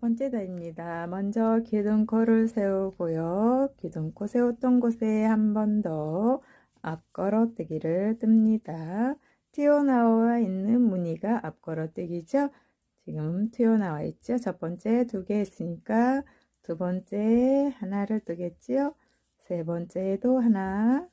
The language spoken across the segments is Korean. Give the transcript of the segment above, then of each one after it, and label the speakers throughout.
Speaker 1: 첫 번째 단입니다. 먼저 기둥코를 세우고요. 기둥코 세웠던 곳에 한 번 더 앞걸어뜨기를 뜹니다. 튀어나와 있는 무늬가 앞걸어뜨기죠. 지금 튀어나와 있죠. 첫 번째 두 개 했으니까 두 번째 하나를 뜨겠지요. 세 번째에도 하나,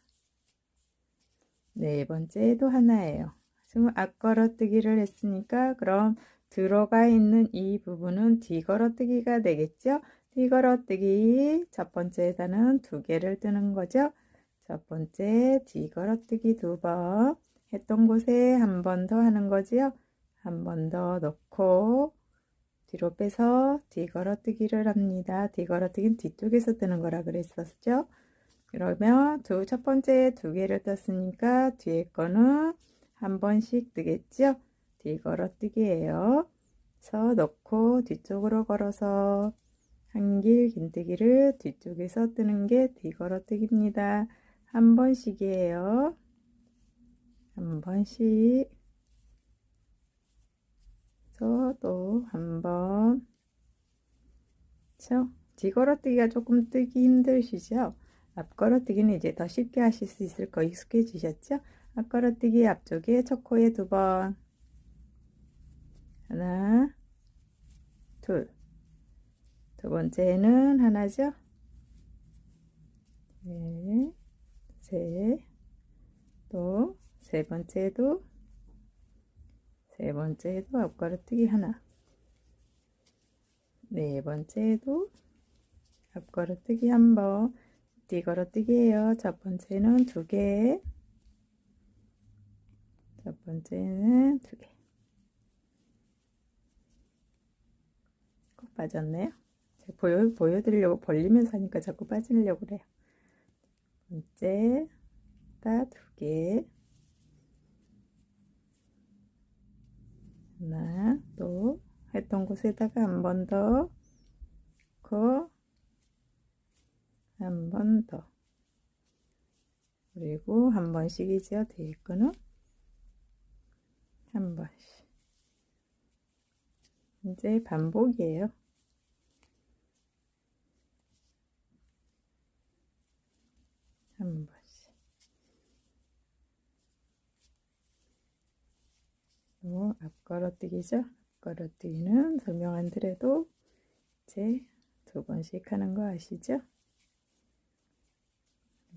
Speaker 1: 네 번째에도 하나예요. 지금 앞걸어뜨기를 했으니까 그럼 들어가 있는 이 부분은 뒤걸어뜨기가 되겠죠? 뒤걸어뜨기 첫 번째에다는 두 개를 뜨는 거죠. 첫 번째 뒤걸어뜨기 두 번 했던 곳에 한 번 더 하는 거지요. 한 번 더 넣고 뒤로 빼서 뒤걸어뜨기를 합니다. 뒤걸어뜨기는 뒤쪽에서 뜨는 거라 그랬었죠. 그러면 두 첫 번째 두 개를 떴으니까 뒤에 거는 한 번씩 뜨겠죠. 뒤걸어뜨기예요. 서 넣고 뒤쪽으로 걸어서 한 길 긴뜨기를 뒤쪽에서 뜨는 게 뒤걸어뜨기입니다. 한 번씩이에요. 한 번씩. 또한 번. 그렇죠? 뒤걸어뜨기가 조금 뜨기 힘드시죠? 앞걸어뜨기는 이제 더 쉽게 하실 수 있을 거 익숙해지셨죠? 앞걸어뜨기 앞쪽에 첫 코에 두 번. 하나, 둘. 두 번째는 하나죠? 네, 셋, 또 세 번째도 세 번째도 앞걸어뜨기 하나. 네 번째도 앞걸어뜨기 한 번. 뒤걸어뜨기예요. 첫 번째는 두 개. 첫 번째는 두 개. 빠졌네요. 보여, 보여드리려고 벌리면서 하니까 자꾸 빠지려고 그래요. 번째, 따 두 개. 하나, 또 했던 곳에다가 한 번 더, 그, 한번 더. 그리고 한 번씩이죠. 뒤에 거는 한 번씩. 이제 반복이에요. 한 번씩. 또 앞걸어뜨기죠. 앞걸어뜨기는 설명 안 드려도 이제 두 번씩 하는 거 아시죠?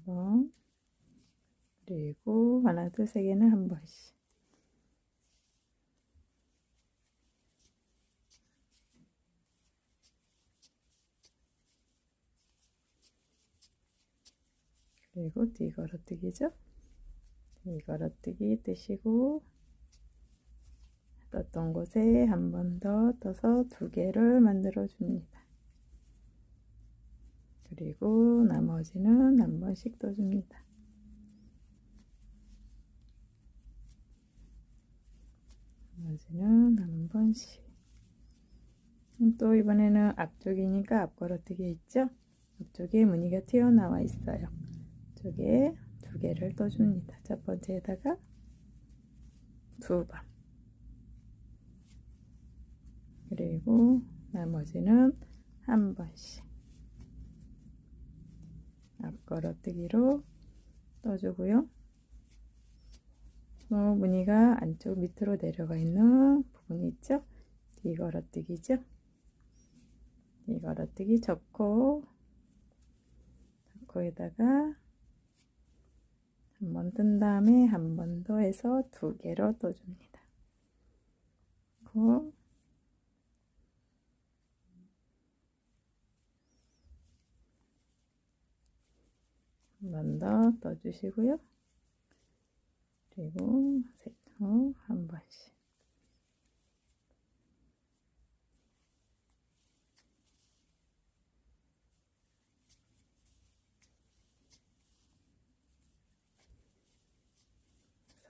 Speaker 1: 번 그리고 하나 둘 세 개는 한 번씩 그리고 뒤걸어뜨기죠. 뒤걸어뜨기 뜨시고 떴던 곳에 한 번 더 떠서 두 개를 만들어 줍니다. 그리고 나머지는 한 번씩 떠줍니다. 나머지는 한 번씩. 또 이번에는 앞쪽이니까 앞걸어뜨기 있죠? 앞쪽에 무늬가 튀어나와 있어요. 쪽에 두 개를 떠줍니다. 첫 번째에다가 두 번. 그리고 나머지는 한 번씩. 앞걸어뜨기로 떠주고요. 또 무늬가 안쪽 밑으로 내려가 있는 부분이 있죠? 뒤걸어뜨기죠? 뒤걸어뜨기 접고 접고에다가 한 번 뜬 다음에 한 번 더 해서 두 개로 떠줍니다. 그 한번 더 떠주시고요. 그리고 셋, 후, 한 번씩.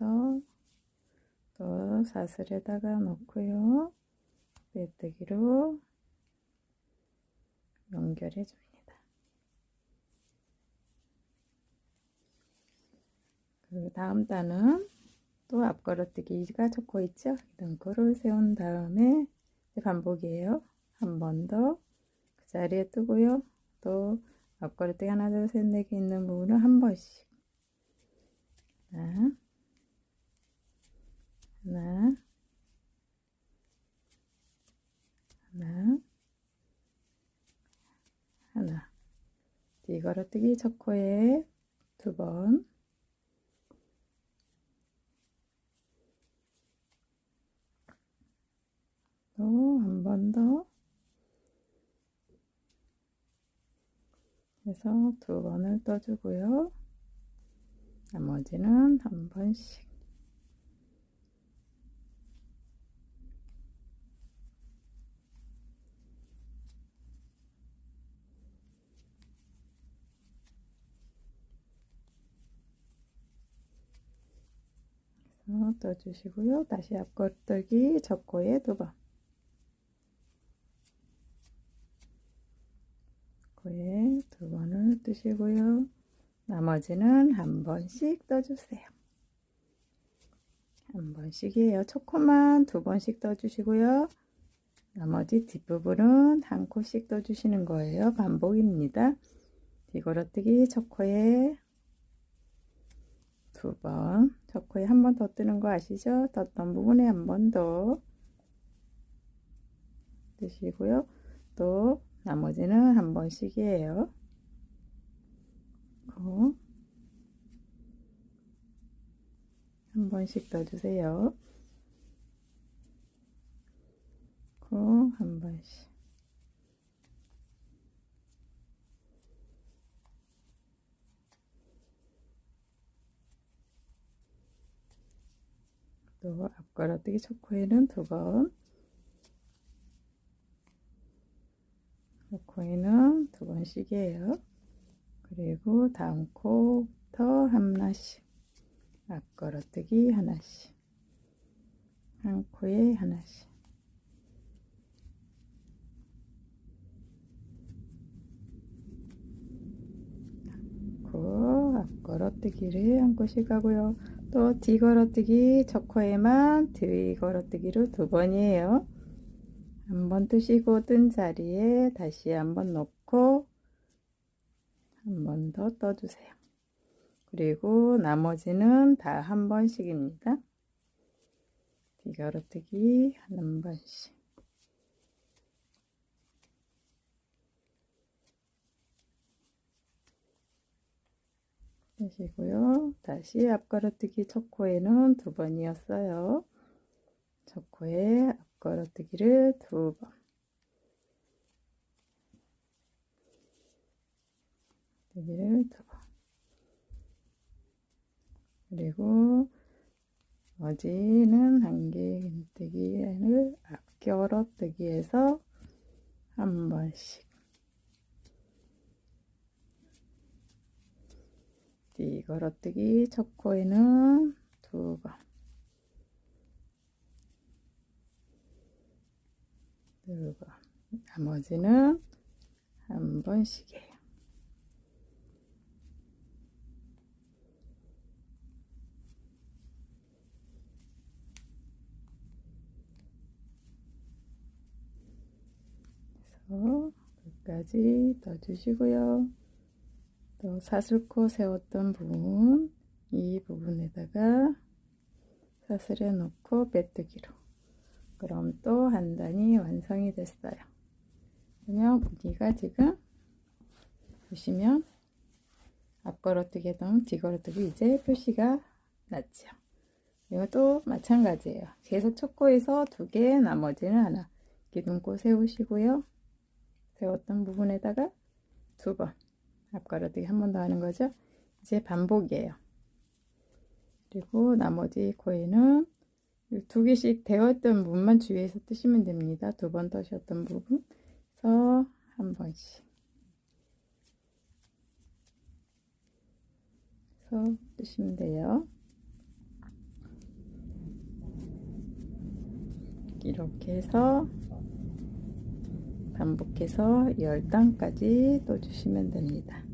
Speaker 1: 그래서 또 사슬에다가 놓고요. 빼뜨기로 연결해 줍니다. 그 다음 단은 또 앞걸어뜨기가 적고 있죠. 등코를 세운 다음에 반복이에요. 한 번 더 그 자리에 뜨고요. 또 앞걸음뜨기 하나 둘 셋 네 개 있는 부분을 한 번씩 하나 하나 하나. 하나 뒤걸어뜨기 첫 코에 두 번. 또 한 번 더. 해서 두 번을 떠주고요. 나머지는 한 번씩 어, 떠주시고요. 다시 앞걸뜨기 접고에 두 번. 코에 두 번을 뜨시고요. 나머지는 한 번씩 떠주세요. 한 번씩이에요. 초코만 두 번씩 떠주시고요. 나머지 뒷부분은 한 코씩 떠주시는 거예요. 반복입니다. 뒤걸어뜨기 첫 코에 두 번, 첫 코에 한 번 더 뜨는 거 아시죠? 떴던 부분에 한 번 더 뜨시고요. 또 나머지는 한 번씩이에요. 어? 한 번씩 떠주세요. 코한 번씩. 또 앞걸어뜨기 첫 코에는 두 번. 코에는 두 번씩이에요. 그리고 다음 코부터 하나씩 앞걸어뜨기 하나씩 한 코에 하나씩 코 앞걸어뜨기를 한 코씩 하고요. 또 뒤걸어뜨기 첫 코에만 뒤걸어뜨기로 두 번이에요. 한번 뜨시고 뜬 자리에 다시 한번 놓고 한 번 더 떠주세요. 그리고 나머지는 다 한 번씩입니다. 뒤걸어뜨기 한 번씩. 하시고요. 다시 앞걸어뜨기 첫 코에는 두 번이었어요. 첫 코에 앞걸어뜨기를 두 번. 뜨기를 두 번. 그리고 어지는 한개 긴뜨기를 앞걸어뜨기에서 한 번씩. 뒤 걸어뜨기 첫 코에는 두 번. 두 번. 나머지는 한 번씩이에요. 끝까지 떠주시고요. 또 사슬코 세웠던 부분 이 부분에다가 사슬해 놓고 빼뜨기로 그럼 또 한 단이 완성이 됐어요. 그러면 무늬가 지금 보시면 앞걸어뜨기던 뒤걸어뜨기 이제 표시가 났죠. 이것도 마찬가지예요. 계속 첫 코에서 두 개, 나머지는 하나. 기둥코 세우시고요. 세웠던 부분에다가 두 번. 앞가르뜨기 한 번 더 하는 거죠. 이제 반복이에요. 그리고 나머지 코에는 두 개씩 되었던 부분만 주위에서 뜨시면 됩니다. 두 번 떠셨던 부분에서 한 번씩. 그래서 뜨시면 돼요. 이렇게 해서 반복해서 10단까지 떠주시면 됩니다.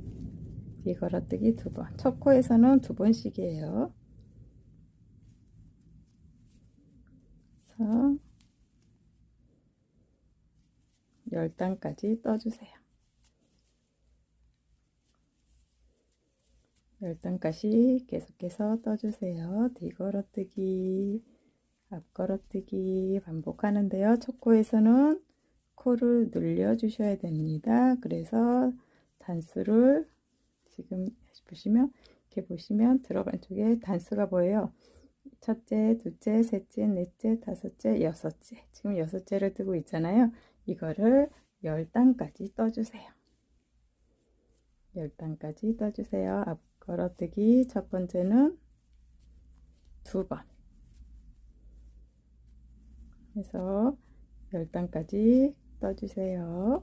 Speaker 1: 뒤 걸어뜨기 두 번. 첫 코에서는 두 번씩이에요. 그래서 열단까지 떠주세요. 열단까지 계속해서 떠주세요. 뒤 걸어뜨기, 앞 걸어뜨기 반복하는데요. 첫 코에서는 코를 늘려주셔야 됩니다. 그래서 단수를 지금 보시면 이렇게 보시면 들어간 쪽에 단수가 보여요. 첫째, 둘째, 셋째, 넷째, 다섯째, 여섯째. 지금 여섯째를 뜨고 있잖아요. 이거를 열 단까지 떠주세요. 열 단까지 떠주세요. 앞 걸어뜨기 첫 번째는 두 번. 해서 열 단까지 떠주세요.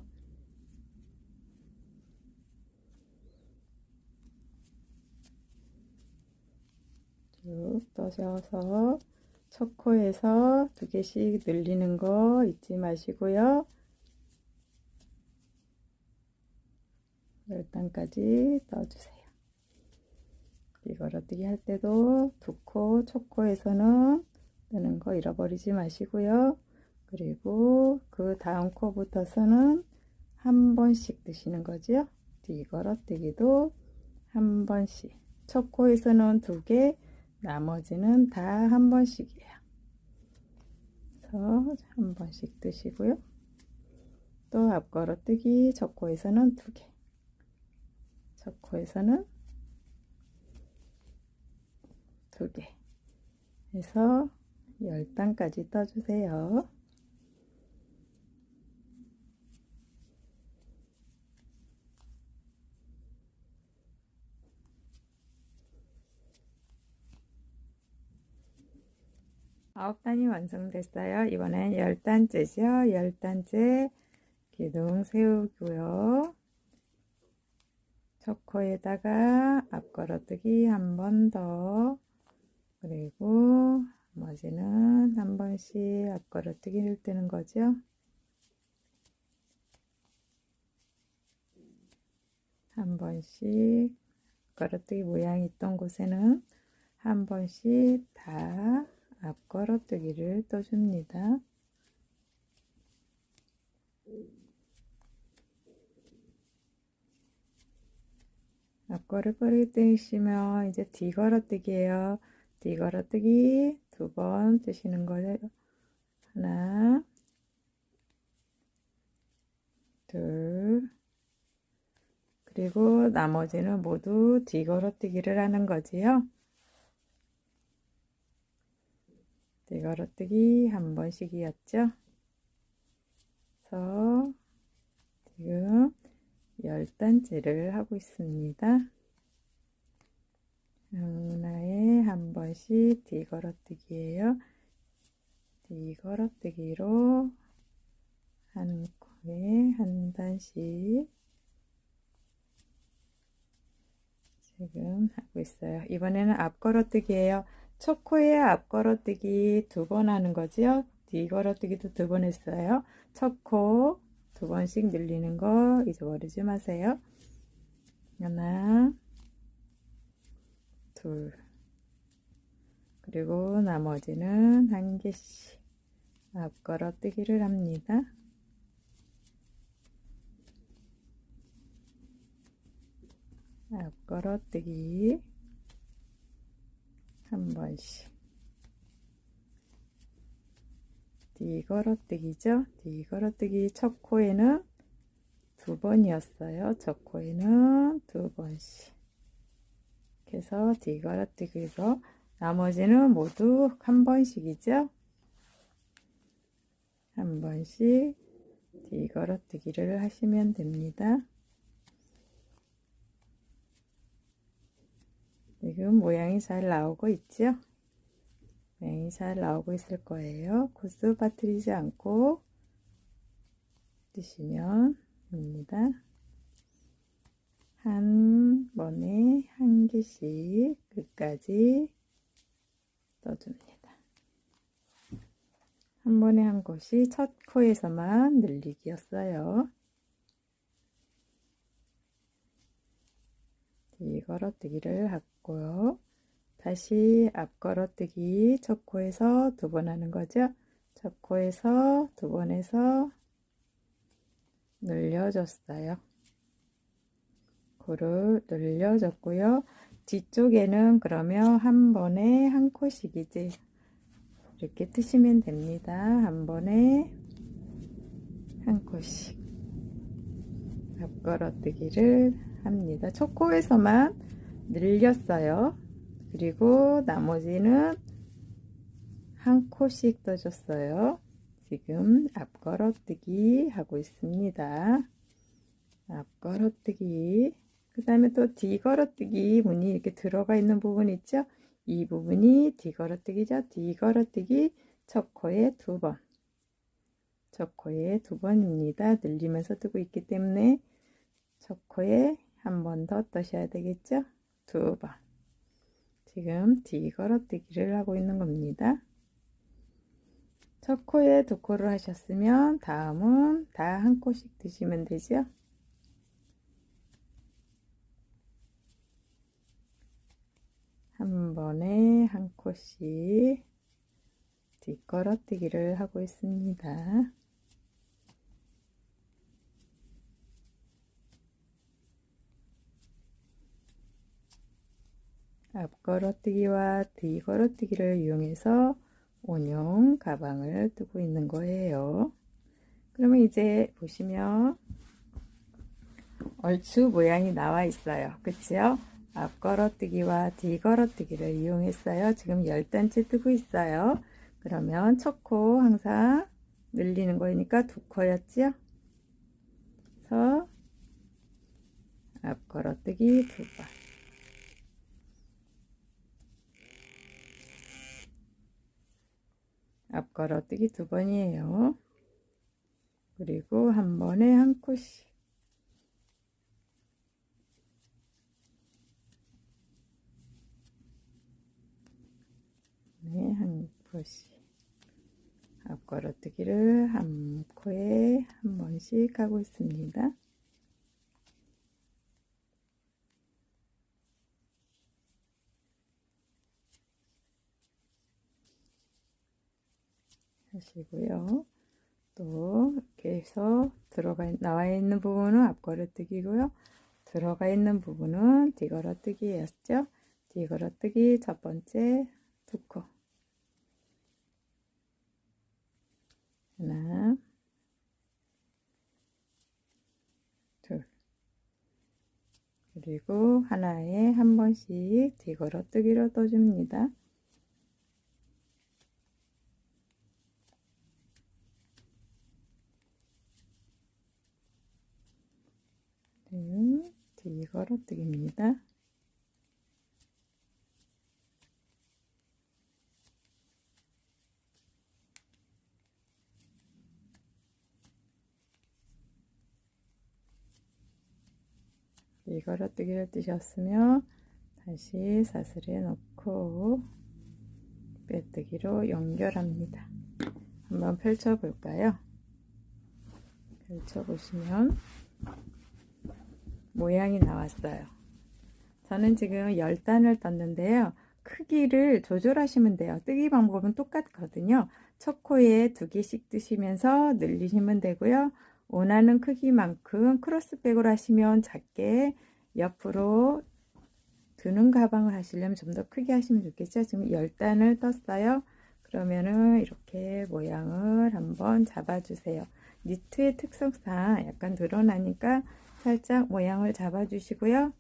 Speaker 1: 쭉 떠셔서 첫 코에서 두 개씩 늘리는 거 잊지 마시고요. 열단까지 떠주세요. 이걸어뜨기 할 때도 두 코, 첫 코에서는 뜨는 거 잃어버리지 마시고요. 그리고 그 다음 코부터서는 한 번씩 드시는 거죠. 뒤걸어뜨기도 한 번씩. 첫 코에서는 두 개, 나머지는 다 한 번씩이에요. 그래서 한 번씩 뜨시고요. 또 앞걸어뜨기 첫 코에서는 두 개. 첫 코에서는 두 개. 해서 열 단까지 떠주세요. 아홉 단이 완성됐어요. 이번엔 열 단째죠. 열 단째 기둥 세우고요. 첫 코에다가 앞걸어뜨기 한 번 더. 그리고 나머지는 한 번씩 앞걸어뜨기를 뜨는 거죠. 한 번씩 걸어뜨기 모양이 있던 곳에는 한 번씩 다 앞 걸어뜨기를 떠줍니다. 앞걸을 뜨시면 이제 뒤 걸어뜨기예요. 뒤 걸어뜨기 두 번 뜨시는 거예요. 하나, 둘, 그리고 나머지는 모두 뒤 걸어뜨기를 하는 거지요. 뒤걸어뜨기 한 번씩이었죠. 그래서 지금 열 단째를 하고 있습니다. 하나에 한 번씩 뒤걸어뜨기예요. 뒤걸어뜨기로 한 코에 한 단씩 지금 하고 있어요. 이번에는 앞걸어뜨기예요. 첫 코에 앞걸어뜨기 두 번 하는 거지요. 뒤걸어뜨기도 두 번 했어요. 첫코두 번씩 늘리는 거 잊어버리지 마세요. 하나, 둘, 그리고 나머지는 한 개씩 앞걸어뜨기를 합니다. 앞걸어뜨기 한 번씩 뒤걸어뜨기죠. 뒤걸어뜨기 첫 코에는 두 번이었어요. 첫 코에는 두 번씩 해서 뒤걸어뜨기로 나머지는 모두 한 번씩이죠. 한 번씩 뒤걸어뜨기를 하시면 됩니다. 지금 모양이 잘 나오고 있죠? 모양이 잘 나오고 있을 거예요. 코스 빠뜨리지 않고 뜨시면 됩니다. 한 번에 한 개씩 끝까지 떠줍니다. 한 번에 한 곳이 첫 코에서만 늘리기였어요. 뒤 걸어뜨기를 했고 요. 다시 앞걸어뜨기 첫 코에서 두 번 하는 거죠. 첫 코에서 두 번 해서 늘려줬어요. 코를 늘려줬고요. 뒤쪽에는 그러면 한 번에 한 코씩이지 이렇게 뜨시면 됩니다. 한 번에 한 코씩 앞걸어뜨기를 합니다. 첫 코에서만 늘렸어요. 그리고 나머지는 한 코씩 떠줬어요. 지금 앞걸어뜨기 하고 있습니다. 앞걸어뜨기 그 다음에 또 뒤걸어뜨기 문이 이렇게 들어가 있는 부분 있죠? 이 부분이 뒤걸어뜨기죠? 뒤걸어뜨기 첫 코에 두 번. 첫 코에 두 번입니다. 늘리면서 뜨고 있기 때문에 첫 코에 한 번 더 떠셔야 되겠죠? 두 번. 지금 뒤 걸어뜨기를 하고 있는 겁니다. 첫 코에 두 코를 하셨으면 다음은 다 한 코씩 드시면 되죠? 한 번에 한 코씩 뒷걸어뜨기를 하고 있습니다. 앞걸어뜨기와 뒤걸어뜨기를 이용해서 온용 가방을 뜨고 있는 거예요. 그러면 이제 보시면 얼추 모양이 나와 있어요. 그치요? 앞걸어뜨기와 뒤걸어뜨기를 이용했어요. 지금 10단째 뜨고 있어요. 그러면 첫 코 항상 늘리는 거니까 두 코였지요? 그래서 앞걸어뜨기 두 번. 앞걸어뜨기 두 번이에요. 그리고 한 번에 한 코씩. 네, 한 코씩. 앞걸어뜨기를 한 코에 한 번씩 하고 있습니다. 하시고요. 또 이렇게 해서 들어가 나와 있는 부분은 앞걸어뜨기고요. 들어가 있는 부분은 뒤걸어뜨기였죠. 뒤걸어뜨기 첫 번째 두 코. 하나, 둘. 그리고 하나에 한 번씩 뒤걸어뜨기로 떠줍니다. 네, 뒤걸어뜨기입니다. 뒤걸어뜨기를 뜨셨으면 다시 사슬에 넣고 빼뜨기로 연결합니다. 한번 펼쳐 볼까요? 펼쳐 보시면 모양이 나왔어요. 저는 지금 10단을 떴는데요. 크기를 조절하시면 돼요. 뜨기 방법은 똑같거든요. 첫 코에 두 개씩 뜨시면서 늘리시면 되고요. 원하는 크기만큼 크로스백으로 하시면 작게 옆으로 드는 가방을 하시려면 좀 더 크게 하시면 좋겠죠. 지금 10단을 떴어요. 그러면은 이렇게 모양을 한번 잡아주세요. 니트의 특성상 약간 늘어나니까 살짝 모양을 잡아 주시고요.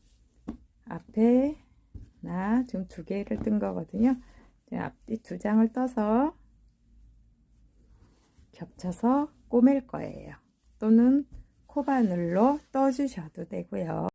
Speaker 1: 앞에 나 지금 두 개를 뜬 거거든요. 앞뒤 두 장을 떠서 겹쳐서 꼬맬 거예요. 또는 코바늘로 떠주셔도 되고요.